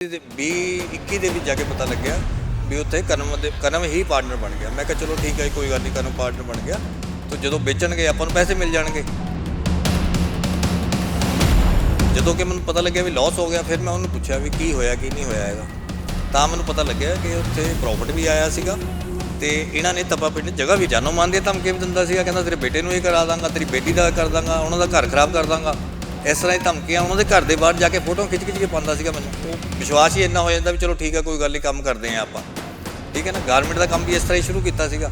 ਦੇ 20 21 ਦੇ ਵਿੱਚ ਜਾ ਕੇ ਪਤਾ ਲੱਗਿਆ ਵੀ ਉੱਥੇ ਕਰਮ ਦੇ ਕਰਮ ਹੀ ਪਾਰਟਨਰ ਬਣ ਗਿਆ। ਮੈਂ ਕਿਹਾ ਚਲੋ ਠੀਕ ਹੈ ਜੀ, ਕੋਈ ਗੱਲ ਨਹੀਂ ਕਰਮ ਪਾਰਟਨਰ ਬਣ ਗਿਆ। ਤੇ ਜਦੋਂ ਵੇਚਣਗੇ ਆਪਾਂ ਨੂੰ ਪੈਸੇ ਮਿਲ ਜਾਣਗੇ। ਜਦੋਂ ਕਿ ਮੈਨੂੰ ਪਤਾ ਲੱਗਿਆ ਵੀ ਲਾਸ ਹੋ ਗਿਆ ਫਿਰ ਮੈਂ ਉਹਨੂੰ ਪੁੱਛਿਆ ਵੀ ਕੀ ਹੋਇਆ ਕੀ ਨਹੀਂ ਹੋਇਆ ਹੈਗਾ। ਤਾਂ ਮੈਨੂੰ ਪਤਾ ਲੱਗਿਆ ਕਿ ਉੱਥੇ ਪ੍ਰੋਫਿਟ ਵੀ ਆਇਆ ਸੀਗਾ ਤੇ ਇਹਨਾਂ ਨੇ ਤਪਾ ਪਿੰਡ ਜਗ੍ਹਾ ਵੀ ਜਾਨੋਂ ਮਾਨ ਧਮਕੀ ਵੀ ਦਿੰਦਾ ਸੀਗਾ। ਕਹਿੰਦਾ ਤੇਰੇ ਬੇਟੇ ਨੂੰ ਇਹ ਕਰਾ ਦਾਂਗਾ ਤੇਰੀ ਬੇਟੀ ਦਾ ਕਰ ਦਾਂਗਾ ਉਹਨਾਂ ਦਾ ਘਰ ਖਰਾਬ ਕਰ ਦਾਂਗਾ। ਇਸ ਤਰ੍ਹਾਂ ਦੀ ਧਮਕੀਆਂ ਉਹਨਾਂ ਦੇ ਘਰ ਦੇ ਬਾਹਰ ਜਾ ਕੇ ਫੋਟੋ ਖਿੱਚ ਖਿੱਚ ਕੇ ਪਾਉਂਦਾ ਸੀਗਾ ਮੈਨੂੰ। ਉਹ ਵਿਸ਼ਵਾਸ ਹੀ ਇੰਨਾ ਹੋ ਜਾਂਦਾ ਵੀ ਚਲੋ ਠੀਕ ਆ ਕੋਈ ਗੱਲ ਨਹੀਂ, ਕੰਮ ਕਰਦੇ ਆ ਆਪਾਂ। ਠੀਕ ਹੈ ਨਾ? ਗਾਰਮੈਂਟ ਦਾ ਕੰਮ ਵੀ ਇਸ ਤਰ੍ਹਾਂ ਹੀ ਸ਼ੁਰੂ ਕੀਤਾ ਸੀਗਾ।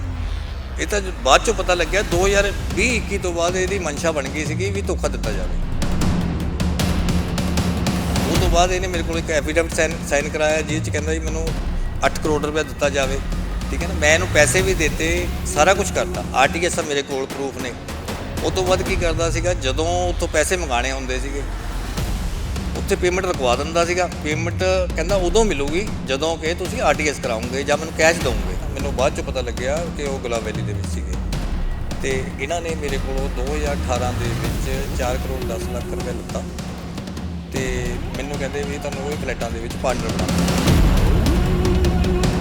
ਇਹ ਤਾਂ ਬਾਅਦ ਚੋਂ ਪਤਾ ਲੱਗਿਆ 2020 21 ਤੋਂ ਬਾਅਦ ਇਹਦੀ ਮਨਸ਼ਾ ਬਣ ਗਈ ਸੀਗੀ ਵੀ ਧੋਖਾ ਦਿੱਤਾ ਜਾਵੇ। ਉਹ ਤੋਂ ਬਾਅਦ ਇਹਨੇ ਮੇਰੇ ਕੋਲ ਇੱਕ ਐਫੀਡੈਵਿਟ ਸਾਈਨ ਸਾਈਨ ਕਰਾਇਆ ਜਿਸ ਚ ਕਹਿੰਦਾ ਜੀ ਮੈਨੂੰ 8 ਕਰੋੜ ਰੁਪਏ ਦਿੱਤਾ ਜਾਵੇ। ਠੀਕ ਹੈ ਨਾ? ਮੈਂ ਇਹਨੂੰ ਪੈਸੇ ਵੀ ਦਿੱਤੇ, ਸਾਰਾ ਕੁਝ ਕਰਤਾ। ਆਰਟੀਐਸ ਮੇਰੇ ਕੋਲ ਪ੍ਰੂਫ ਨੇ। ਉਹ ਤੋਂ ਬਾਅਦ ਕੀ ਕਰਦਾ ਸੀਗਾ, ਜਦੋਂ ਉੱਥੋਂ ਪੈਸੇ ਮੰਗਾਣੇ ਹੁੰਦੇ ਸੀਗੇ, ਉੱਥੇ ਪੇਮੈਂਟ ਰਕਵਾ ਦਿੰਦਾ ਸੀਗਾ। ਪੇਮੈਂਟ ਕਹਿੰਦਾ ਉਦੋਂ ਮਿਲੂਗੀ ਜਦੋਂ ਕਿ ਤੁਸੀਂ ਆਰਟੀਐਸ ਕਰਾਉਂਗੇ ਜਾਂ ਮੈਨੂੰ ਕੈਸ਼ ਦਵੋਗੇ। ਮੈਨੂੰ ਬਾਅਦ ਚ ਪਤਾ ਲੱਗਿਆ ਕਿ ਉਹ ਗੁਲਾਬ ਵੈਲੀ ਦੇ ਵਿੱਚ ਸੀਗੇ। ਤੇ ਇਹਨਾਂ ਨੇ ਮੇਰੇ ਕੋਲੋਂ 2018 ਦੇ ਵਿੱਚ 4 ਕਰੋੜ 10 ਲੱਖ ਰੁਪਏ ਲਿੱਤਾ ਤੇ ਮੈਨੂੰ ਕਹਿੰਦੇ ਵੀ ਤੁਹਾਨੂੰ ਉਹ ਫਲੈਟਾਂ ਦੇ ਵਿੱਚ ਪਾਰਟਨਰ ਬਣਾ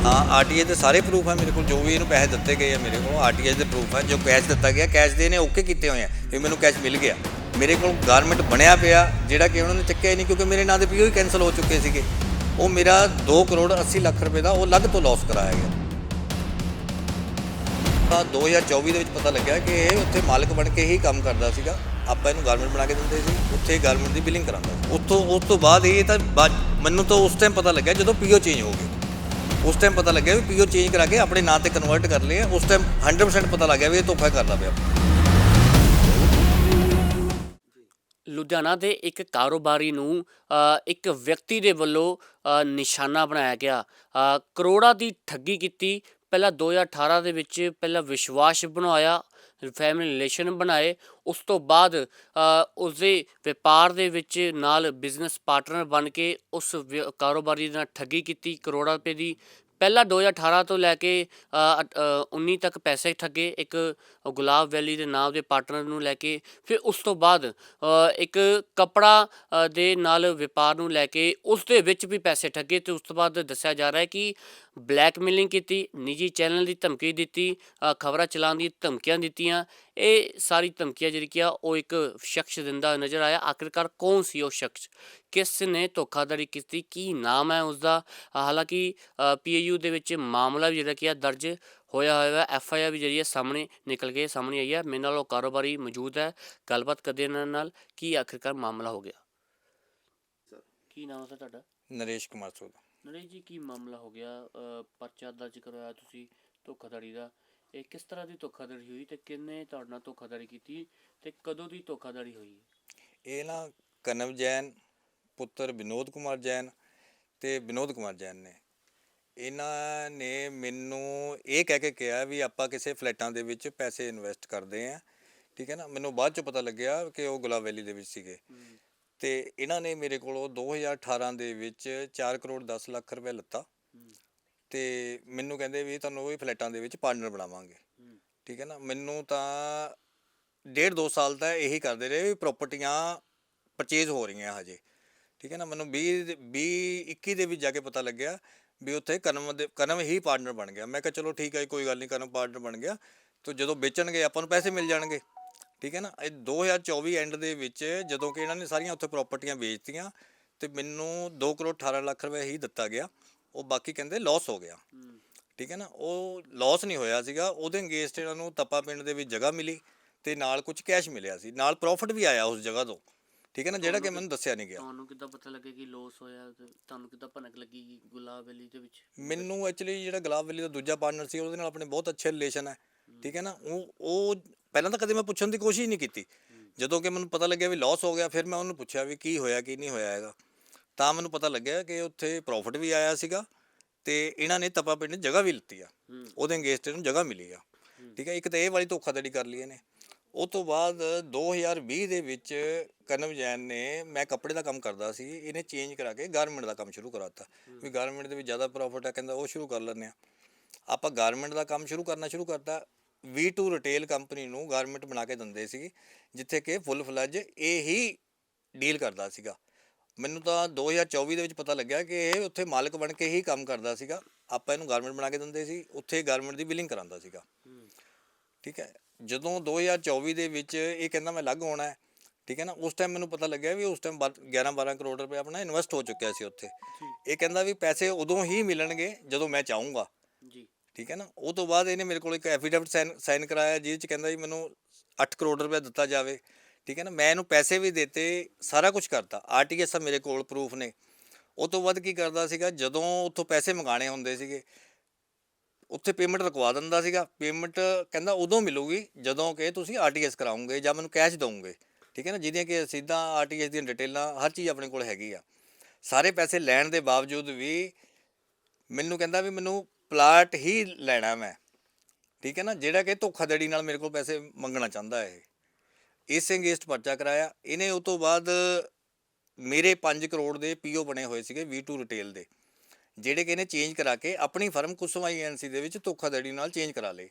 ਹਾਂ ਆਰਟੀਏ ਦੇ ਸਾਰੇ ਪ੍ਰੂਫ ਹੈ ਮੇਰੇ ਕੋਲ, ਜੋ ਵੀ ਇਹਨੂੰ ਪੈਸੇ ਦਿੱਤੇ ਗਏ ਆ ਮੇਰੇ ਕੋਲ ਆਰਟੀਏ ਦੇ ਪ੍ਰੂਫ ਹੈ ਜੋ ਕੈਸ਼ ਦਿੱਤਾ ਗਿਆ ਕੈਸ਼ ਦੇ ਨੇ ਓਕੇ ਕੀਤੇ ਹੋਏ ਆ, ਵੀ ਮੈਨੂੰ ਕੈਸ਼ ਮਿਲ ਗਿਆ। ਮੇਰੇ ਕੋਲ ਗਾਰਮੈਂਟ ਬਣਿਆ ਪਿਆ, ਜਿਹੜਾ ਕਿ ਉਹਨਾਂ ਨੇ ਚੱਕਿਆ ਹੀ ਨਹੀਂ, ਕਿਉਂਕਿ ਮੇਰੇ ਨਾਂ ਦੇ ਪੀਓ ਹੀ ਕੈਨਸਲ ਹੋ ਚੁੱਕੇ ਸੀਗੇ। ਉਹ ਮੇਰਾ 2 ਕਰੋੜ 80 ਲੱਖ ਰੁਪਏ ਦਾ ਉਹ ਅਲੱਗ ਤੋਂ ਲਾਸ ਕਰਾਇਆ ਗਿਆ। ਤਾਂ 2024 ਦੇ ਵਿੱਚ ਪਤਾ ਲੱਗਿਆ ਕਿ ਇਹ ਉੱਥੇ ਮਾਲਕ ਬਣ ਕੇ ਹੀ ਕੰਮ ਕਰਦਾ ਸੀਗਾ। ਆਪਾਂ ਇਹਨੂੰ ਗਾਰਮੈਂਟ ਬਣਾ ਕੇ ਦਿੰਦੇ ਸੀ, ਉੱਥੇ ਗਾਰਮੈਂਟ ਦੀ ਬਿਲਿੰਗ ਕਰਾਉਂਦਾ ਉੱਥੋਂ, ਉਸ ਤੋਂ ਬਾਅਦ ਇਹ ਤਾਂ ਬਾਅਦ- ਮੈਨੂੰ ਤਾਂ ਉਸ ਟਾਈਮ ਪਤਾ ਲੱਗਿਆ ਜਦੋਂ ਪੀਓ ਚੇਂਜ ਹੋ ਗਏ ਉਸ ਟਾਈਮ ਪਤਾ ਲੱਗਿਆ ਵੀ ਪੀਓ ਚੇਂਜ ਕਰਾ ਕੇ ਆਪਣੇ ਨਾਂ ਤੇ ਕਨਵਰਟ ਕਰ ਲਏ ਆ। ਉਸ ਟਾਈਮ 100% ਪਤਾ ਲੱਗ ਵੀ ਇਹ ਧੋਖਾ ਕਰਦਾ ਪਿਆ। ਲੁਧਿਆਣਾ ਦੇ ਇੱਕ ਕਾਰੋਬਾਰੀ ਨੂੰ ਇੱਕ ਵਿਅਕਤੀ ਦੇ ਵੱਲੋਂ ਨਿਸ਼ਾਨਾ ਬਣਾਇਆ ਗਿਆ। ਕਰੋੜਾਂ ਦੀ ਠੱਗੀ ਕੀਤੀ। ਪਹਿਲਾਂ 2018 ਦੇ ਵਿੱਚ ਪਹਿਲਾਂ ਵਿਸ਼ਵਾਸ ਬਣਾਇਆ ਫੈਮਿਲੀ ਰਿਲੇਸ਼ਨ ਬਣਾਏ। ਉਸ ਤੋਂ ਬਾਅਦ ਅ, ਉਸਦੇ ਵਪਾਰ ਦੇ ਵਿੱਚ ਨਾਲ ਬਿਜ਼ਨਸ ਪਾਰਟਨਰ ਬਣ ਕੇ ਉਸ ਕਾਰੋਬਾਰੀ ਨਾਲ ਠੱਗੀ ਕੀਤੀ ਕਰੋੜਾਂ ਰੁਪਏ ਦੀ ਪਹਿਲਾਂ 2018 ਤੋਂ ਲੈ ਕੇ ਅ, 19 ਤੱਕ ਪੈਸੇ ਠੱਗੇ ਇੱਕ ਗੁਲਾਬ ਵੈਲੀ ਦੇ ਨਾਮ ਦੇ ਪਾਰਟਨਰ ਨੂੰ ਲੈ ਕੇ ਫਿਰ ਉਸ ਤੋਂ ਬਾਅਦ ਇੱਕ ਕਪੜਾ ਦੇ ਨਾਲ ਵਪਾਰ ਨੂੰ ਲੈ ਕੇ ਉਸ ਦੇ ਵਿੱਚ ਵੀ ਪੈਸੇ ਠੱਗੇ ਤੇ ਉਸ ਤੋਂ ਬਾਅਦ ਦੱਸਿਆ ਜਾ ਰਿਹਾ ਹੈ ਕਿ ਬਲੈਕਮੇਲਿੰਗ ਕੀਤੀ ਨਿੱਜੀ ਚੈਨਲ ਦੀ ਧਮਕੀ ਦਿੱਤੀ ਖਬਰਾਂ ਚਲਾਉਣ ਦੀ ਧਮਕੀਆਂ ਦਿੱਤੀਆਂ ਇਹ ਸਾਰੀ ਧਮਕੀਆਂ ਜਿਹੜੀ ਕਿ ਆ ਉਹ ਇੱਕ ਸ਼ਖਸ ਦਿੰਦਾ ਨਜ਼ਰ ਆਇਆ। ਆਖਿਰਕਾਰ ਕੌਣ ਸੀ ਉਹ ਸ਼ਖਸ? ਕਿਸ ਨੇ ਧੋਖਾਧੜੀ ਕੀਤੀ? ਕੀ ਨਾਮ ਹੈ ਉਸ ਦਾ ਹਾਲਾਂਕਿ ਪੀਏਯੂ ਦੇ ਵਿੱਚ ਮਾਮਲਾ ਵੀ ਜਿਹੜਾ ਕਿ ਆ ਦਰਜ ਹੋਇਆ ਹੋਇਆ ਹੈ। ਐਫ ਆਈ ਆਰ ਵੀ ਜਿਹੜੀ ਹੈ ਸਾਹਮਣੇ ਨਿਕਲ ਕੇ ਸਾਹਮਣੇ ਆਈ ਹੈ। ਮੇਰੇ ਨਾਲ ਉਹ ਕਾਰੋਬਾਰੀ ਮੌਜੂਦ ਹੈ। ਗੱਲਬਾਤ ਕਰਦੇ ਇਹਨਾਂ ਨਾਲ। ਕੀ ਆਖਿਰਕਾਰ ਮਾਮਲਾ ਹੋ ਗਿਆ? ਕੀ ਨਾਮ ਹੈ ਤੁਹਾਡਾ? ਨਰੇਸ਼ ਕੁਮਾਰ ਸੋਦ ਨਰੇਸ਼ ਜੀ ਕੀ ਮਾਮਲਾ ਹੋ ਗਿਆ? ਪਰਚਾ ਦਰਜ ਕਰਵਾਇਆ ਤੁਸੀਂ ਧੋਖਾਧੜੀ ਦਾ। ਇਹ ਕਿਸ ਤਰ੍ਹਾਂ ਦੀ ਧੋਖਾਧੜੀ ਹੋਈ ਤੇ ਕਿੰਨੇ ਤੁਹਾਡੇ ਨਾਲ ਧੋਖਾਧੜੀ ਕੀਤੀ ਤੇ ਕਦੋਂ ਦੀ ਧੋਖਾਧੜੀ ਹੋਈ ਇਹ ਨਾ ਕਨਵ ਜੈਨ ਪੁੱਤਰ ਵਿਨੋਦ ਕੁਮਾਰ ਜੈਨ ਤੇ ਵਿਨੋਦ ਕੁਮਾਰ ਜੈਨ ਨੇ ਇਹਨਾਂ ਨੇ ਮੈਨੂੰ ਇਹ ਕਹਿ ਕੇ ਕਿਹਾ ਵੀ ਆਪਾਂ ਕਿਸੇ ਫਲੈਟਾਂ ਦੇ ਵਿੱਚ ਪੈਸੇ ਇਨਵੈਸਟ ਕਰਦੇ ਆਂ ਠੀਕ ਹੈ ਨਾ ਮੈਨੂੰ ਬਾਅਦ ਚ ਪਤਾ ਲੱਗਿਆ ਕਿ ਉਹ ਗੁਲਾਬ ਵੈਲੀ ਦੇ ਵਿੱਚ ਸੀਗੇ ਤੇ ਇਹਨਾਂ ਨੇ ਮੇਰੇ ਕੋਲੋਂ 2018 ਦੇ ਵਿੱਚ 4 ਕਰੋੜ 10 ਲੱਖ ਰੁਪਏ ਲਿੱਤਾ ਤੇ ਮੈਨੂੰ ਕਹਿੰਦੇ ਵੀ ਤੁਹਾਨੂੰ ਉਹ ਫਲੈਟਾਂ ਦੇ ਵਿੱਚ ਪਾਰਟਨਰ ਬਣਾਵਾਂਗੇ। ਠੀਕ ਹੈ ਨਾ? ਮੈਨੂੰ ਤਾਂ ਡੇਢ ਦੋ ਸਾਲ ਤਾਂ ਇਹੀ ਕਰਦੇ ਰਹੇ ਵੀ ਪ੍ਰਾਪਰਟੀਆਂ ਪਰਚੇਜ਼ ਹੋ ਰਹੀਆਂ ਹਜੇ। ਠੀਕ ਹੈ ਨਾ? ਮੈਨੂੰ 20 ਦੇ- 20 21 ਦੇ ਵਿੱਚ ਜਾ ਕੇ ਪਤਾ ਲੱਗਿਆ ਵੀ ਉੱਥੇ ਕਰਮ ਦੇ ਕਰਮ ਹੀ ਪਾਰਟਨਰ ਬਣ ਗਿਆ। ਮੈਂ ਕਿਹਾ ਚਲੋ ਠੀਕ ਹੈ ਕੋਈ ਗੱਲ ਨਹੀਂ ਕਰਮ ਪਾਰਟਨਰ ਬਣ ਗਿਆ। ਤੇ ਜਦੋਂ ਵੇਚਣਗੇ ਆਪਾਂ ਨੂੰ ਪੈਸੇ ਮਿਲ ਜਾਣਗੇ। ਠੀਕ ਹੈ ਨਾ? ਇਹ 2024 ਐਂਡ ਦੇ ਵਿੱਚ ਜਦੋਂ ਕਿ ਇਹਨਾਂ ਨੇ ਸਾਰੀਆਂ ਉੱਥੇ ਪ੍ਰਾਪਰਟੀਆਂ ਵੇਚਤੀਆਂ ਤੇ ਮੈਨੂੰ 2 ਕਰੋੜ 18 ਲੱਖ ਰੁਪਏ ਹੀ ਦਿੱਤਾ ਗਿਆ। ਉਹ ਬਾਕੀ ਕਹਿੰਦੇ ਲਾਸ ਹੋ ਗਿਆ। ਠੀਕ ਹੈ ਨਾ? ਉਹ ਲਾਸ ਨਹੀਂ ਹੋਇਆ ਸੀਗਾ। ਉਹਦੇ ਅਗੇਂਸਟ ਇਹਨਾਂ ਨੂੰ ਤੱਪਾ ਪਿੰਡ ਦੇ ਵਿੱਚ ਜਗ੍ਹਾ ਮਿਲੀ ਤੇ ਨਾਲ ਕੁਝ ਕੈਸ਼ ਮਿਲਿਆ ਸੀ। ਨਾਲ ਪ੍ਰੋਫਿਟ ਵੀ ਆਇਆ ਉਸ ਜਗ੍ਹਾ ਤੋਂ। ਠੀਕ ਹੈ ਨਾ? ਜਿਹੜਾ ਕਿ ਮੈਨੂੰ ਦੱਸਿਆ ਨਹੀਂ ਗਿਆ। ਤੁਹਾਨੂੰ ਕਿੱਦਾਂ ਪਤਾ ਲੱਗਿਆ ਕਿ ਲੋਸ ਹੋਇਆ ਤੁਹਾਨੂੰ ਕਿੱਦਾਂ ਭਨਕ ਲੱਗੀ ਗੁਲਾਬ ਵੈਲੀ ਦੇ ਵਿੱਚ? ਮੈਨੂੰ ਐਕਚੁਅਲੀ ਜਿਹੜਾ ਗੁਲਾਬ ਵੈਲੀ ਦਾ ਦੂਜਾ ਪਾਰਟਨਰ ਸੀ ਉਹਦੇ ਨਾਲ ਆਪਣੇ ਬਹੁਤ ਅੱਛੇ ਰਿਲੇਸ਼ਨ ਹੈ। ਠੀਕ ਹੈ ਨਾ? ਉਹ ਉਹ ਪਹਿਲਾਂ ਤਾਂ ਕਦੇ ਮੈਂ ਪੁੱਛਣ ਦੀ ਕੋਸ਼ਿਸ਼ ਨਹੀਂ ਕੀਤੀ। ਜਦੋਂ ਕਿ ਮੈਨੂੰ ਪਤਾ ਲੱਗਿਆ ਵੀ ਲਾਸ ਹੋ ਗਿਆ ਫਿਰ ਮੈਂ ਉਹਨੂੰ ਪੁੱਛਿਆ ਵੀ ਕੀ ਹੋਇਆ ਕੀ ਨਹੀਂ ਹੋਇਆ ਹੈਗਾ। ਤਾਂ ਮੈਨੂੰ ਪਤਾ ਲੱਗਿਆ ਕਿ ਉੱਥੇ ਪ੍ਰੋਫਿਟ ਵੀ ਆਇਆ ਸੀਗਾ ਤੇ ਇਹਨਾਂ ਨੇ ਤਪਾ ਪਿੰਡ ਜਗ੍ਹਾ ਵੀ ਲਿੱਤੀ ਆ। ਉਹਦੇ ਅਗੇਂਸਟ ਇਹਨੂੰ ਜਗ੍ਹਾ ਮਿਲੀ ਆ। ਠੀਕ ਹੈ ਇੱਕ ਤਾਂ ਇਹ ਵਾਲੀ ਧੋਖਾਧੜੀ ਕਰ ਲਈ ਇਹਨੇ। ਉਹ ਤੋਂ ਬਾਅਦ 2020 ਦੇ ਵਿੱਚ ਕਰਨਵ ਜੈਨ ਨੇ ਮੈਂ ਕੱਪੜੇ ਦਾ ਕੰਮ ਕਰਦਾ ਸੀ ਇਹਨੇ ਚੇਂਜ ਕਰਾ ਕੇ ਗਾਰਮੈਂਟ ਦਾ ਕੰਮ ਸ਼ੁਰੂ ਕਰਾਤਾ। ਵੀ ਗਾਰਮੈਂਟ ਦੇ ਵਿੱਚ ਜ਼ਿਆਦਾ ਪ੍ਰੋਫਿਟ ਹੈ ਕਹਿੰਦਾ ਉਹ ਸ਼ੁਰੂ ਕਰ ਲੈਂਦੇ ਆ। ਆਪਾਂ ਗਾਰਮੈਂਟ ਦਾ ਕੰਮ ਸ਼ੁਰੂ ਕਰਨਾ ਸ਼ੁਰੂ ਕਰਤਾ। V2 ਰਿਟੇਲ ਕੰਪਨੀ ਨੂੰ ਗਾਰਮੈਂਟ ਬਣਾ ਕੇ ਦਿੰਦੇ ਸੀ ਜਿੱਥੇ ਕਿ ਫੁੱਲ ਫਲੱਜ ਇਹ ਹੀ ਡੀਲ ਕਰਦਾ ਸੀਗਾ। ਮੈਨੂੰ ਤਾਂ 2024 ਦੇ ਵਿੱਚ ਪਤਾ ਲੱਗਿਆ ਕਿ ਇਹ ਉੱਥੇ ਮਾਲਕ ਬਣ ਕੇ ਹੀ ਕੰਮ ਕਰਦਾ ਸੀਗਾ। ਆਪਾਂ ਇਹਨੂੰ ਗਾਰਮੈਂਟ ਬਣਾ ਕੇ ਦਿੰਦੇ ਸੀ ਉੱਥੇ ਗਾਰਮੈਂਟ ਦੀ ਬਿਲਿੰਗ ਕਰਾਉਂਦਾ ਸੀਗਾ। ਠੀਕ ਹੈ ਜਦੋਂ 2024 ਦੇ ਵਿੱਚ ਇਹ ਕਹਿੰਦਾ ਮੈਂ ਅਲੱਗ ਹੋਣਾ ਹੈ ਠੀਕ ਹੈ ਨਾ ਉਸ ਟਾਈਮ ਮੈਨੂੰ ਪਤਾ ਲੱਗਿਆ ਵੀ ਉਸ ਟਾਈਮ 11 12 ਕਰੋੜ ਰੁਪਏ ਆਪਣਾ ਇਨਵੈਸਟ ਹੋ ਚੁੱਕਿਆ ਸੀ ਉੱਥੇ। ਇਹ ਕਹਿੰਦਾ ਵੀ ਪੈਸੇ ਉਦੋਂ ਹੀ ਮਿਲਣਗੇ ਜਦੋਂ ਮੈਂ ਚਾਹੂੰਗਾ। ਜੀ। ਠੀਕ ਹੈ ਨਾ ਉਹ ਤੋਂ ਬਾਅਦ ਇਹਨੇ ਮੇਰੇ ਕੋਲ ਇੱਕ ਐਫੀਡੇਵਿਟ ਸਾਈਨ ਸਾਈਨ ਕਰਾਇਆ ਜਿਹਦੇ ਚ ਕਹਿੰਦਾ ਜੀ ਮੈਨੂੰ 8 ਕਰੋੜ ਰੁਪਏ ਦਿੱਤਾ ਜਾਵੇ। ਠੀਕ ਹੈ ਨਾ, ਮੈਂ ਇਹਨੂੰ ਪੈਸੇ ਵੀ ਦਿੱਤੇ, ਸਾਰਾ ਕੁਝ ਕਰਤਾ। ਆਰਟੀਐਸ ਆ ਮੇਰੇ ਕੋਲ ਪ੍ਰੂਫ ਨੇ। ਉਹ ਤੋਂ ਬਾਅਦ ਕੀ ਕਰਦਾ ਸੀਗਾ, ਜਦੋਂ ਉੱਥੋਂ ਪੈਸੇ ਮੰਗਾਣੇ ਹੁੰਦੇ ਸੀਗੇ, ਉੱਥੇ ਪੇਮੈਂਟ ਰੁਕਵਾ ਦਿੰਦਾ ਸੀਗਾ। ਪੇਮੈਂਟ ਕਹਿੰਦਾ ਉਦੋਂ ਮਿਲੂਗੀ, ਜਦੋਂ ਕਿ ਤੁਸੀਂ ਆਰਟੀਐਸ ਕਰਾਉਂਗੇ ਜਾਂ ਮੈਨੂੰ ਕੈਸ਼ ਦਵੋਗੇ ਠੀਕ ਹੈ ਨਾ, ਜਿਹਦੀਆਂ ਕਿ ਰਸੀਦਾਂ ਆਰਟੀਐਸ ਦੀਆਂ ਡਿਟੇਲਾਂ ਹਰ ਚੀਜ਼ ਆਪਣੇ ਕੋਲ ਹੈਗੀ ਆ। ਸਾਰੇ ਪੈਸੇ ਲੈਣ ਦੇ ਬਾਵਜੂਦ ਵੀ ਮੈਨੂੰ ਕਹਿੰਦਾ ਵੀ ਮੈਨੂੰ ਪਲਾਟ ਹੀ ਲੈਣਾ ਮੈਂ। ਠੀਕ ਹੈ ਨਾ, ਜਿਹੜਾ ਕਿ ਧੋਖਾਧੜੀ ਨਾਲ ਮੇਰੇ ਕੋਲ ਪੈਸੇ ਮੰਗਣਾ ਚਾਹੁੰਦਾ ਹੈ ਇਹ। ਇਸ ਅਗੇਂਸਟ ਪਰਚਾ ਕਰਾਇਆ। ਇਹਨੇ ਉਸ ਤੋਂ ਬਾਅਦ ਮੇਰੇ 5 ਕਰੋੜ ਦੇ ਪੀਓ ਬਣੇ ਹੋਏ ਸੀਗੇ V2 ਰਿਟੇਲ ਦੇ ਜਿਹੜੇ ਕਿ ਇਹਨੇ ਚੇਂਜ ਕਰਾ ਕੇ ਆਪਣੀ ਫਰਮ ਕੁਸਵਾਈ ਐਨਸੀ ਦੇ ਵਿੱਚ ਧੋਖਾਧੜੀ ਨਾਲ ਚੇਂਜ ਕਰਾ ਲਏ।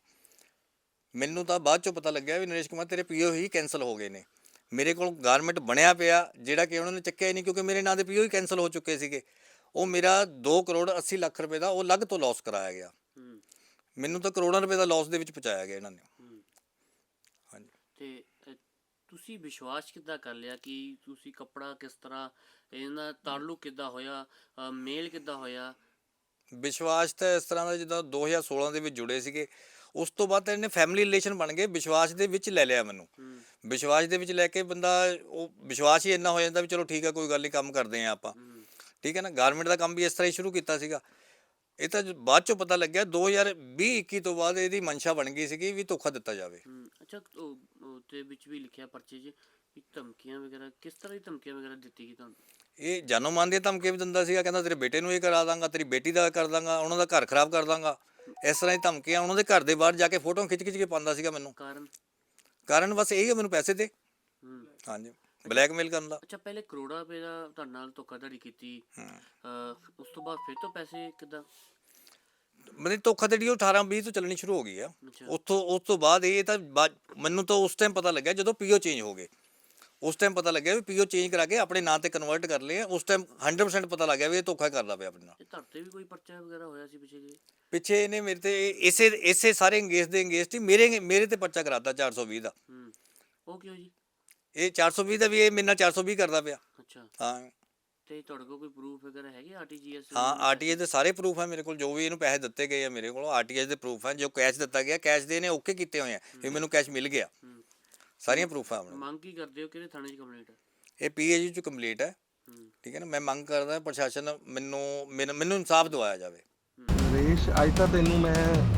ਮੈਨੂੰ ਤਾਂ ਬਾਅਦ ਚੋਂ ਪਤਾ ਲੱਗਿਆ ਵੀ ਨਰੇਸ਼ ਕੁਮਾਰ ਤੇਰੇ ਪੀਓ ਹੀ ਕੈਨਸਲ ਹੋ ਗਏ ਨੇ। ਮੇਰੇ ਕੋਲ ਗਾਰਮੈਂਟ ਬਣਿਆ ਪਿਆ ਜਿਹੜਾ ਕਿ ਉਹਨਾਂ ਨੇ ਚੱਕਿਆ ਹੀ ਨਹੀਂ ਕਿਉਂਕਿ ਮੇਰੇ ਨਾਂ ਦੇ ਪੀਓ ਹੀ ਕੈਨਸਲ ਹੋ ਚੁੱਕੇ ਸੀਗੇ। ਉਹ ਮੇਰਾ 2 ਕਰੋੜ 80 ਲੱਖ ਰੁਪਏ ਦਾ ਉਹ ਅਲੱਗ ਤੋਂ ਲਾਸ ਕਰਾਇਆ ਗਿਆ। ਮੈਨੂੰ ਤਾਂ ਕਰੋੜਾਂ ਰੁਪਏ ਦਾ ਲਾਸ ਦੇ ਵਿੱਚ ਪਹੁੰਚਾਇਆ ਗਿਆ ਇਹਨਾਂ ਨੇ। ਹਾਂਜੀ। ਤੇ ਤੁਸੀਂ ਵਿਸ਼ਵਾਸ ਕਿੱਦਾਂ ਕਰ ਲਿਆ ਕਿ ਤੁਸੀਂ ਕੱਪੜਾ ਕਿਸ ਤਰ੍ਹਾਂ ਇਹਨਾਂ ਤਾਲੁਕ ਕਿੱਦਾਂ ਹੋਇਆ ਅ, ਮੇਲ ਕਿੱਦਾਂ ਹੋਇਆ? ਵਿਸ਼ਵਾਸ ਤਾਂ ਇਸ ਤਰ੍ਹਾਂ ਦਾ ਜਿੱਦਾਂ 2016 ਦੇ ਵਿੱਚ ਜੁੜੇ ਸੀਗੇ ਉਸ ਤੋਂ ਬਾਅਦ ਤਾਂ ਇਹਨੇ ਫੈਮਿਲੀ ਰਿਲੇਸ਼ਨ ਬਣ ਗਏ ਵਿਸ਼ਵਾਸ ਦੇ ਵਿੱਚ ਲੈ ਲਿਆ ਮੈਨੂੰ। ਹੂੰ। ਵਿਸ਼ਵਾਸ ਦੇ ਵਿੱਚ ਲੈ ਕੇ ਬੰਦਾ ਉਹ ਵਿਸ਼ਵਾਸ ਹੀ ਇੰਨਾ ਹੋ ਜਾਂਦਾ ਵੀ ਚਲੋ ਠੀਕ ਆ ਕੋਈ ਗੱਲ ਨਹੀਂ ਕੰਮ ਕਰਦੇ ਆ ਆਪਾਂ। ਹੂੰ। ਠੀਕ ਹੈ ਨਾ ਗਾਰਮੈਂਟ ਦਾ ਕੰਮ ਵੀ ਇਸ ਤਰ੍ਹਾਂ ਹੀ ਸ਼ੁਰੂ ਕੀਤਾ ਸੀਗਾ। ਇਹ ਤਾਂ ਬਾਅਦ ਚੋਂ ਪਤਾ ਲੱਗਿਆ 2020 21 ਤੋਂ ਬਾਅਦ ਇਹਦੀ ਮਨਸ਼ਾ ਬਣ ਗਈ ਸੀਗੀ ਵੀ ਧੋਖਾ ਦਿੱਤਾ ਜਾਵੇ। ਹੂੰ ਅੱਛਾ ਉਹ ਉਹ ਤੇ ਵਿੱਚ ਵੀ ਲਿਖਿਆ ਪਰਚੇ 'ਚ ਵੀ ਧਮਕੀਆਂ ਵਗੈਰਾ ਕਿਸ ਤਰ੍ਹਾਂ ਦੀ ਧਮਕੀਆਂ ਵਗੈਰਾ ਦਿੱਤੀ ਗਈ ਤੁਹਾਨੂੰ? ਇਹ ਜਾਨੋਂ ਮਾਨ ਦੀਆਂ ਧਮਕੀਆਂ ਵੀ ਦਿੰਦਾ ਸੀਗਾ ਕਹਿੰਦਾ ਤੇਰੇ ਬੇਟੇ ਨੂੰ ਇਹ ਕਰਾ ਦਾਂਗਾ ਤੇਰੀ ਬੇਟੀ ਦਾ ਕਰ ਦਾਂਗਾ ਉਹਨਾਂ ਦਾ ਘਰ ਖਰਾਬ ਕਰ ਦਾਂਗਾ। ਇਸ ਤਰ੍ਹਾਂ ਦੀ ਧਮਕੀਆਂ ਉਹਨਾਂ ਦੇ ਘਰ ਦੇ ਬਾਹਰ ਜਾ ਕੇ ਫੋਟੋ ਖਿੱਚ ਖਿੱਚ ਕੇ ਪਾਉਂਦਾ ਸੀਗਾ ਮੈਨੂੰ। ਕਾਰਨ? ਕਾਰਨ ਬਸ ਇਹ ਹੀ ਆ ਮੈਨੂੰ ਪੈਸੇ ਦੇ। ਹੂੰ। ਹਾਂਜੀ। ਬਲੈਕਮੇਲ ਕਰਨ ਦਾ? ਅੱਛਾ ਪਹਿਲੇ ਕਰੋੜਾਂ ਰੁਪਏ ਦਾ ਤੁਹਾਡੇ ਨਾਲ ਧੋਖਾਧੜੀ ਕੀਤੀ। ਉਸ ਤੋਂ ਬਾਅਦ ਫਿਰ ਤੋਂ ਪੈਸੇ ਕਿੱਦਾਂ? ਮਤਲਬ ਧੋਖਾਧੜੀ ਉਹ 18 20 ਤੋਂ ਚੱਲਣੀ ਸ਼ੁਰੂ ਹੋ ਗਈ ਆ। ਅੱਛਾ। ਉੱਥੋਂ ਉਸ ਤੋਂ ਬਾਅਦ ਇਹ ਤਾਂ ਮੈਨੂੰ ਤਾਂ ਉਸ ਟਾਈਮ ਪਤਾ ਲੱਗਿਆ ਜਦੋਂ ਪੀਓ ਚੇਂਜ ਹੋ ਗਏ। ਉਸ ਟਾਈਮ ਪਤਾ ਲੱਗਿਆ ਵੀ ਪੀਓ ਚੇਂਜ ਕਰਾ ਕੇ ਆਪਣੇ ਨਾਂ ਤੇ ਕਨਵਰਟ ਕਰ ਲਏ ਆ। ਉਸ ਟਾਈਮ 100% ਪਤਾ ਲੱਗ ਗਿਆ ਵੀ ਇਹ ਧੋਖਾ ਕਰਦਾ ਪਿਆ ਆਪਣੇ ਨਾਲ। ਇਹ ਤੁਹਾਡੇ ਤੇ ਵੀ ਕੋਈ ਪਰਚਾ ਵਗੈਰਾ ਹੋਇਆ ਸੀ ਪਿੱਛੇ ਜਿਹੇ? ਪਿੱਛੇ ਇਹਨੇ ਮੇਰੇ ਤੇ ਇਸੇ ਇਸੇ ਸਾਰੇ ਅੰਗੇਸ ਦੇ ਅੰਗੇਸਟ ਹੀ ਮੇਰੇ ਮੇਰੇ ਤੇ ਪਰਚਾ ਕਰਾਤਾ 420 ਦਾ। ਹੂੰ। ਉਹ ਕਿਉਂ ਜੀ? ਇਹ 420 ਦਾ ਵੀ ਇਹ ਮੇਰੇ ਨਾਲ 420 ਕਰਦਾ ਪਿਆ। ਅੱਛਾ। ਹਾਂ। ਤੇ ਤੁਹਾਡੇ ਕੋਲ ਕੋਈ ਪ੍ਰੂਫ ਵਗੈਰਾ ਹੈਗੇ ਆਰਟੀਜੀਐਸ ਹਾਂ ਆਰਟੀਏ ਦੇ ਸਾਰੇ ਪ੍ਰੂਫ ਹੈ ਮੇਰੇ ਕੋਲ ਜੋ ਵੀ ਇਹਨੂੰ ਪੈਸੇ ਦਿੱਤੇ ਗਏ ਆ ਮੇਰੇ ਕੋਲ ਆਰਟੀਏ ਦੇ ਪ੍ਰੂਫ ਹੈ ਜੋ ਕੈਸ਼ ਦਿੱਤਾ ਗਿਆ ਕੈਸ਼ ਦੇ ਇਹਨੇ ਓਕੇ ਕੀਤੇ ਹੋਏ ਆ ਵੀ ਮੈਨੂੰ ਕੈਸ਼ ਮਿਲ ਗਿਆ। ਸਾਰੀਆਂ ਪ੍ਰੂਫ ਆ ਆਪਣੇ ਮੰਗ ਕੀ ਕਰਦੇ ਹੋ? ਕਿਹੜੇ ਥਾਣੇ 'ਚ ਕੰਪਲੇਂਟ ਹੈ ਇਹ ਪੀਏਜੀ ਚ ਕੰਪਲੀਟ ਹੈ। ਠੀਕ ਹੈ ਨਾ ਮੈਂ ਮੰਗ ਕਰਦਾ ਪ੍ਰਸ਼ਾਸਨ ਮੈਨੂੰ ਮੈਨੂੰ ਇਨਸਾਫ ਦਿਵਾਇਆ ਜਾਵੇ। ਨਰੇਸ਼ ਅੱਜ ਤਾਂ ਤੈਨੂੰ ਮੈਂ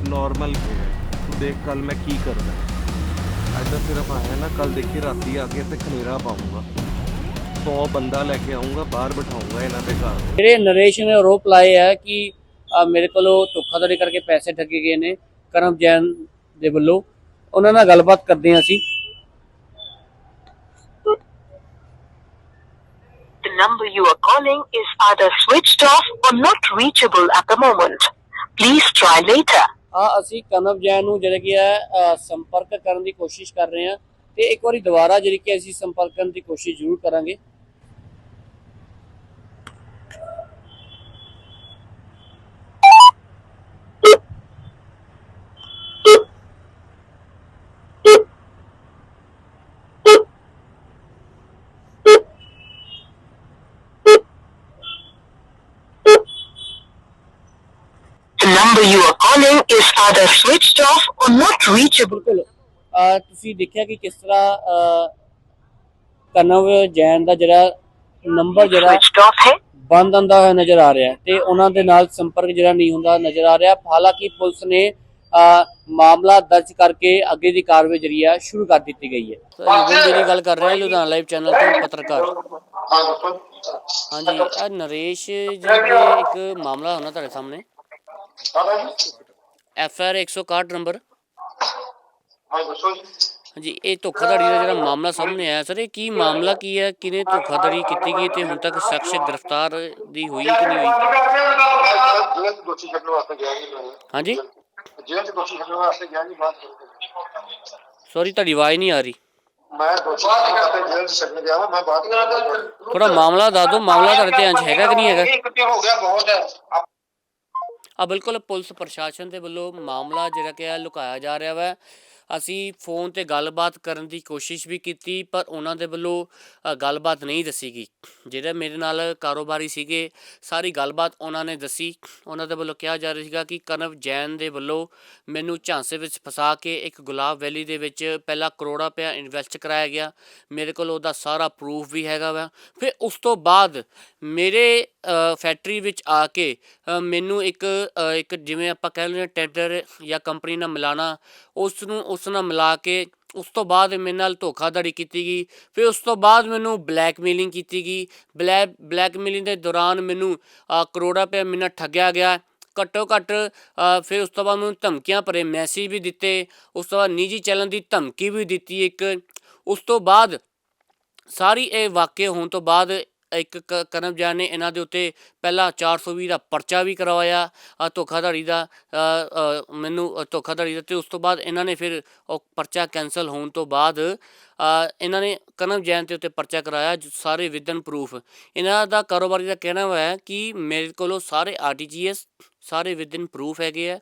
ਨਾਰਮਲ ਕਿਹਾ। ਤੂੰ ਦੇਖ ਕੱਲ ਮੈਂ ਕੀ ਕਰਦਾ। ਤਾਂ ਸਿਰਫ ਆਇਆ ਨਾ ਕੱਲ ਦੇਖੀ ਰਾਤੀ ਆ ਕੇ ਤੇ ਖਨੇਰਾ ਪਾਉਂਗਾ 100 ਬੰਦਾ ਲੈ ਕੇ ਆਉਂਗਾ ਬਾਹਰ ਬਿਠਾਉਂਗਾ ਇਹਨਾਂ ਦੇ ਘਰ ਮੇਰੇ ਨਰੇਸ਼ ਨੇ ਆਰੋਪ ਲਾਏ ਹੈ ਕਿ ਅ, ਮੇਰੇ ਕੋਲੋਂ ਧੋਖਾਧੜੀ ਕਰਕੇ ਪੈਸੇ ਠੱਗੇ ਗਏ ਨੇ ਕਰਮ ਜੈਨ ਦੇ ਵੱਲੋਂ ਉਹਨਾਂ ਨਾਲ ਗੱਲਬਾਤ ਕਰਦੇ ਹਾਂ ਅਸੀਂ The number you are calling is either switched off or not reachable at the moment. Please try later. ਆ ਅਸੀਂ ਕਨਵ ਜੈਨ ਨੂੰ ਜਿਹੜਾ ਕਿ ਹੈ ਸੰਪਰਕ ਕਰਨ ਦੀ ਕੋਸ਼ਿਸ਼ ਕਰ ਰਹੇ ਹਾਂ ਤੇ ਇੱਕ ਵਾਰੀ ਦੁਬਾਰਾ ਜਿਹੜੀ ਕਿ ਅਸੀਂ ਸੰਪਰਕ ਕਰਨ ਦੀ ਕੋਸ਼ਿਸ਼ ਜ਼ਰੂਰ ਕਰਾਂਗੇ The number you are calling is either switched off or not reachable. ਬਿਲਕੁਲ ਅ, ਤੁਸੀਂ ਦੇਖਿਆ ਕਿ ਕਿਸ ਤਰ੍ਹਾਂ ਅ, ਕਨਵ ਜੈਨ ਦਾ ਜਿਹੜਾ ਨੰਬਰ ਜਿਹੜਾ Switched off है ਬੰਦ ਆਉਂਦਾ ਹੋਇਆ ਨਜ਼ਰ ਆ ਰਿਹਾ ਹੈ ਤੇ ਉਹਨਾਂ ਦੇ ਨਾਲ ਸੰਪਰਕ ਜਿਹੜਾ ਨਹੀਂ ਹੁੰਦਾ ਨਜ਼ਰ ਆ ਰਿਹਾ। ਹਾਲਾਂਕਿ ਪੁਲਿਸ ਨੇ ਮਾਮਲਾ ਦਰਜ ਕਰਕੇ ਅੱਗੇ ਦੀ ਕਾਰਵਾਈ ਜਿਹੜੀ ਆ ਸ਼ੁਰੂ ਕਰ ਦਿੱਤੀ ਗਈ ਹੈ। ਦੀ ਗੱਲ ਕਰ ਰਹੇ ਹਾਂ ਲੁਧਿਆਣਾ ਲਾਈਵ ਚੈਨਲ ਤੋਂ ਪੱਤਰਕਾਰ। ਹਾਂਜੀ। ਇਹ ਨਰੇਸ਼ ਜੀ ਦੇ ਇੱਕ ਮਾਮਲਾ ਹੋਣਾ ਤੁਹਾਡੇ ਸਾਹਮਣੇ। ਐਫ ਆਰ 161 ਨੰਬਰ ਹਾਂਜੀ ਇਹ ਧੋਖਾਧੜੀ ਦਾ ਜਿਹੜਾ ਮਾਮਲਾ ਸਾਹਮਣੇ ਆਇਆ ਸਰ ਇਹ ਕੀ ਮਾਮਲਾ ਕੀ ਹੈ ਕਿਨੇ ਧੋਖਾਧੜੀ ਕੀਤੀ ਗਈ ਤੇ ਹੁਣ ਤੱਕ ਸ਼ਖਸ ਗ੍ਰਿਫਤਾਰ ਦੀ ਹੋਈ ਕਿ ਨਹੀਂ ਹੋਈ ਜੇਲ੍ਹ ਚ ਦੋਸ਼ੀ ਛੱਡਣ ਵਾਸਤੇ ਗਿਆ ਜੀ ਮੈਂ ਹਾਂਜੀ ਜੇਲ੍ਹ ਚ ਦੋਸ਼ੀ ਛੱਡਣ ਵਾਸਤੇ ਗਿਆ ਜੀ ਬਾਅਦ ਸੌਰੀ ਤੁਹਾਡੀ ਆਵਾਜ਼ ਨਹੀਂ ਆ ਰਹੀ ਮੈਂ ਦੋਸ਼ੀ ਹਾਂ ਤੇ ਜੇਲ੍ਹ ਚ ਛੱਡਣ ਗਿਆ ਵਾਂ, ਮੈਂ ਬਾਤ ਕਰਾਂਗਾ ਥੋੜਾ ਮਾਮਲਾ ਦੱਸ ਦਿਓ ਮਾਮਲਾ ਤੁਹਾਡੇ ਧਿਆਨ 'ਚ ਹੈਗਾ ਕਿ ਨਹੀਂ ਹੈਗਾ ਇੱਕ ਤੇ ਹੋ ਗਿਆ ਬਹੁਤ ਹੈ ਆ ਬਿਲਕੁਲ ਪੁਲਿਸ ਪ੍ਰਸ਼ਾਸਨ ਦੇ ਵੱਲੋਂ ਮਾਮਲਾ ਜਿਹੜਾ ਕਿ ਹੈ ਲੁਕਾਇਆ ਜਾ ਰਿਹਾ ਵਾ। ਅਸੀਂ ਫੋਨ ਤੇ ਗੱਲਬਾਤ ਕਰਨ ਦੀ ਕੋਸ਼ਿਸ਼ ਵੀ ਕੀਤੀ, ਪਰ ਉਹਨਾਂ ਦੇ ਵੱਲੋਂ ਗੱਲਬਾਤ ਨਹੀਂ ਦੱਸੀ ਗਈ। ਜਿਹੜਾ ਮੇਰੇ ਨਾਲ ਕਾਰੋਬਾਰੀ ਸੀਗੇ, ਸਾਰੀ ਗੱਲਬਾਤ ਉਹਨਾਂ ਨੇ ਦੱਸੀ। ਉਹਨਾਂ ਦੇ ਵੱਲੋਂ ਕਿਹਾ ਜਾ ਰਿਹਾ ਸੀਗਾ ਕਿ ਕਨਵ ਜੈਨ ਦੇ ਵੱਲੋਂ ਮੈਨੂੰ ਝਾਂਸੇ ਵਿੱਚ ਫਸਾ ਕੇ ਇੱਕ ਗੁਲਾਬ ਵੈਲੀ ਦੇ ਵਿੱਚ ਪਹਿਲਾਂ ਕਰੋੜਾ ਰੁਪਇਆ ਇਨਵੈਸਟ ਕਰਾਇਆ ਗਿਆ। ਮੇਰੇ ਕੋਲ ਉਹਦਾ ਸਾਰਾ ਪ੍ਰੂਫ ਵੀ ਹੈਗਾ ਵਾ। ਫਿਰ ਉਸ ਤੋਂ ਬਾਅਦ ਮੇਰੇ ਫੈਕਟਰੀ ਵਿੱਚ ਆ ਕੇ ਮੈਨੂੰ ਇੱਕ ਇੱਕ ਜਿਵੇਂ ਆਪਾਂ ਕਹਿ ਲੈਂਦੇ ਟੈਂਡਰ ਜਾਂ ਕੰਪਨੀ ਨਾਲ ਮਿਲਾਣਾ ਉਸ ਨੂੰ ਉਸ ਨਾਲ ਮਿਲਾ ਕੇ ਉਸ ਤੋਂ ਬਾਅਦ ਮੇਰੇ ਨਾਲ ਧੋਖਾਧੜੀ ਕੀਤੀ ਗਈ। ਫਿਰ ਉਸ ਤੋਂ ਬਾਅਦ ਮੈਨੂੰ ਬਲੈਕਮੇਲਿੰਗ ਕੀਤੀ ਗਈ। ਬਲੈਕ ਬਲੈਕਮੇਲਿੰਗ ਦੇ ਦੌਰਾਨ ਮੈਨੂੰ ਅ, ਕਰੋੜਾਂ ਰੁਪਏ ਮੈਨੂੰ ਠੱਗਿਆ ਗਿਆ। ਘੱਟੋ ਘੱਟ ਫਿਰ ਉਸ ਤੋਂ ਬਾਅਦ ਮੈਨੂੰ ਧਮਕੀਆਂ ਭਰੇ ਮੈਸੇਜ ਵੀ ਦਿੱਤੇ। ਉਸ ਤੋਂ ਬਾਅਦ ਨਿੱਜੀ ਚੈਨਲ ਦੀ ਧਮਕੀ ਵੀ ਦਿੱਤੀ ਇੱਕ। ਉਸ ਤੋਂ ਬਾਅਦ ਸਾਰੀ ਇਹ ਵਾਕਿਆ ਹੋਣ ਤੋਂ ਬਾਅਦ ਇੱਕ ਕ- ਕਰਮ ਜਾਨ ਨੇ ਇਹਨਾਂ ਦੇ ਉੱਤੇ ਪਹਿਲਾਂ 420 ਦਾ ਪਰਚਾ ਵੀ ਕਰਵਾਇਆ, ਆ ਧੋਖਾਧੜੀ ਦਾ ਮੈਨੂੰ ਧੋਖਾਧੜੀ ਦਾ ਤੇ ਉਸ ਤੋਂ ਬਾਅਦ ਇਹਨਾਂ ਨੇ ਫਿਰ ਉਹ ਪਰਚਾ ਕੈਨਸਲ ਹੋਣ ਤੋਂ ਬਾਅਦ ਇਹਨਾਂ ਨੇ ਕਰਮ ਜੈਨ ਦੇ ਉੱਤੇ ਪਰਚਾ ਕਰਾਇਆ ਸਾਰੇ ਵਿਦਨ ਪ੍ਰੂਫ। ਇਹਨਾਂ ਦਾ ਕਾਰੋਬਾਰੀ ਦਾ ਕਹਿਣਾ ਹੈ ਕਿ ਮੇਰੇ ਕੋਲੋਂ ਸਾਰੇ ਆਰਟੀਜੀਐਸ ਸਾਰੇ ਵਿਦਨ ਪ੍ਰੂਫ ਹੈਗੇ ਆ।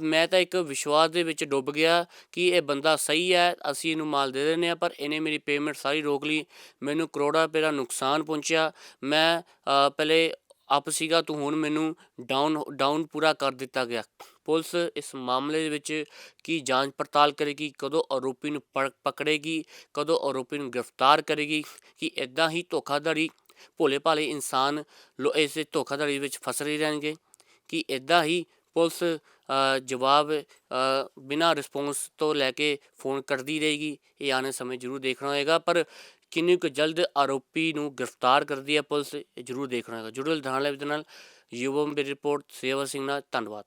ਮੈਂ ਤਾਂ ਇੱਕ ਵਿਸ਼ਵਾਸ ਦੇ ਵਿੱਚ ਡੁੱਬ ਗਿਆ ਕਿ ਇਹ ਬੰਦਾ ਸਹੀ ਹੈ, ਅਸੀਂ ਇਹਨੂੰ ਮਾਲ ਦੇ ਦਿੰਦੇ ਆ ਪਰ ਇਹਨੇ ਮੇਰੀ ਪੇਮੈਂਟ ਸਾਰੀ ਰੋਕ ਲਈ। ਮੈਨੂੰ ਕਰੋੜਾਂ ਰੁਪਏ ਦਾ ਨੁਕਸਾਨ ਪਹੁੰਚਿਆ। ਮੈਂ ਪਹਿਲੇ ਅਪ ਸੀਗਾ, ਤੂੰ ਹੁਣ ਮੈਨੂੰ ਡਾਊਨ ਡਾਊਨ ਪੂਰਾ ਕਰ ਦਿੱਤਾ ਗਿਆ। ਪੁਲਿਸ ਇਸ ਮਾਮਲੇ ਦੇ ਵਿੱਚ ਕੀ ਜਾਂਚ ਪੜਤਾਲ ਕਰੇਗੀ, ਕਦੋਂ ਆਰੋਪੀ ਨੂੰ ਪੜ- ਪਕੜੇਗੀ, ਕਦੋਂ ਆਰੋਪੀ ਨੂੰ ਗ੍ਰਿਫਤਾਰ ਕਰੇਗੀ, ਕਿ ਇਦਾਂ ਹੀ ਧੋਖਾਧੜੀ ਭੋਲੇ ਭਾਲੇ ਇਨਸਾਨ ਲੋ, ਇਸੇ ਧੋਖਾਧੜੀ ਵਿੱਚ ਫਸ ਰਹੇ ਰਹਿਣਗੇ। ਕਿ ਇਦਾਂ ਹੀ ਪੁਲਿਸ ਜਵਾਬ ਅ, ਬਿਨਾਂ ਰਿਸਪੌਂਸ ਤੋਂ ਲੈ ਕੇ ਫੋਨ ਕਰਦੀ ਰਹੇਗੀ। ਇਹ ਆਉਣ ਸਮੇਂ ਜ਼ਰੂਰ ਦੇਖਣਾ ਹੋਏਗਾ ਪਰ ਕਿੰਨੀ ਕੁ ਜਲਦ ਆਰੋਪੀ ਨੂੰ ਗ੍ਰਿਫਤਾਰ ਕਰਦੀ ਹੈ ਪੁਲਿਸ ਇਹ ਜ਼ਰੂਰ ਦੇਖਣਾ ਹੋਏਗਾ। ਜੁੜਲ ਧਾਰਲੇ ਦੇ ਨਾਲ। ਯੁਵਮ ਦੀ ਰਿਪੋਰਟ ਸੇਵਾ ਸਿੰਘ ਨਾਲ ਧੰਨਵਾਦ।